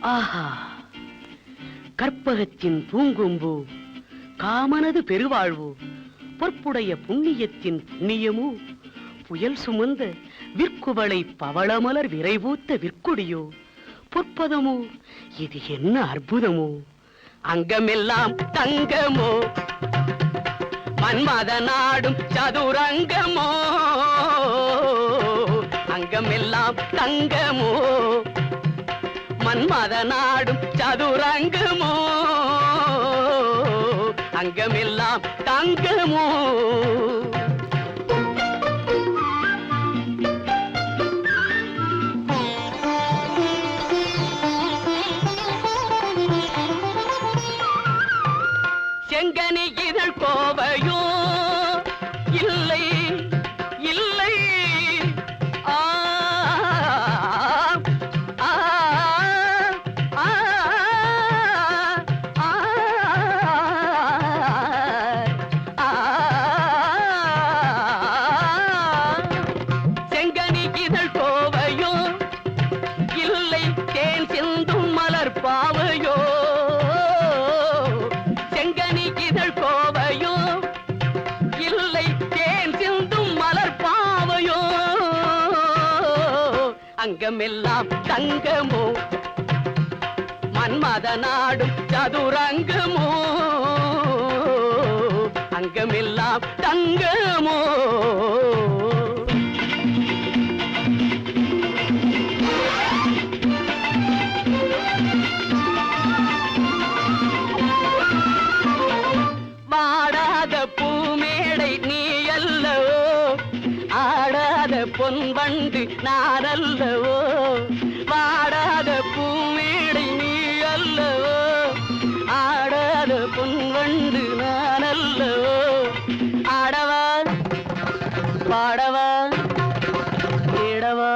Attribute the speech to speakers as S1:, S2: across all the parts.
S1: ஆஹா. கற்பகத்தின் பூங்கும்பு காமனது பெருவாழ்வு பொற்புடைய புண்ணியத்தின் புண்ணியமோ புயல் சுமந்த விற்குவளை பவளமலர் விரைவூத்த விற்குடியோ பொற்பதமோ இது என்ன அற்புதமோ? அங்கமெல்லாம் தங்கமோ. மன்மத நாடும் சதுரங்கமோ. உலகமெல்லாம் தங்கமோ? மன்மத நாடும் சதுரங்கமோ? அங்கமெல்லாம் தங்கமோ? இதழ் கோவையோ இல்லை தேன் சிந்தும் மலர் பாவையோ? செங்கனி இதழ் கோவையோ இல்லை தேன் சிந்தும் மலர் பாவையோ? அங்கமெல்லாம் தங்கமோ? மன்மத நாடும் சதுரங்கமோ? அங்கமெல்லாம் தங்கமோ? ஆடாத வண்டு நாரல்லவோ? அல்லவோ வாடாத பூமேடை நீ அல்லவோ? ஆடாத பொன் வண்டு நானல்லவோ? ஆடவா? பாடவா? தேடவா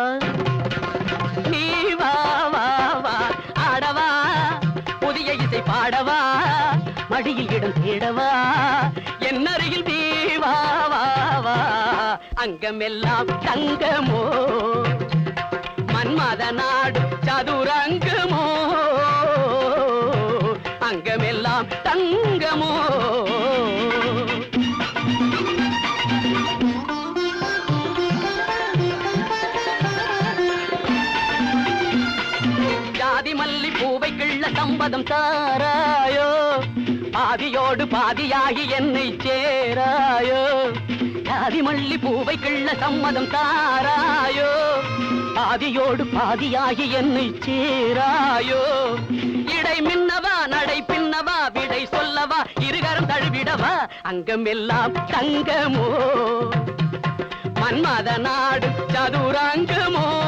S1: நீ வா வா வா ஆடவா? புதிய இசை பாடவா? மடியில் இடம் தேடவா? என் அருகில் தீ அங்கமெல்லாம் தங்கமோ? மன்மத நாடு சதுரங்கமோ? அங்கமெல்லாம் தங்கமோ? ஜாதி மல்லி பூவை கிள்ள சம்பதம் தாராயோ பாதியோடு பாதியாகி என்னை சேராயோ? ஜாதி பூவை கிள்ள சம்மதம் தாராயோ. பாதியோடு பாதியாகி என்னை சேராயோ. இடை மின்னவா நடை பின்னவா விடை சொல்லவா இருகரம் தழுவிடவா அங்கமெல்லாம் தங்கமோ. மன்மத நாடு சதுராங்கமோ.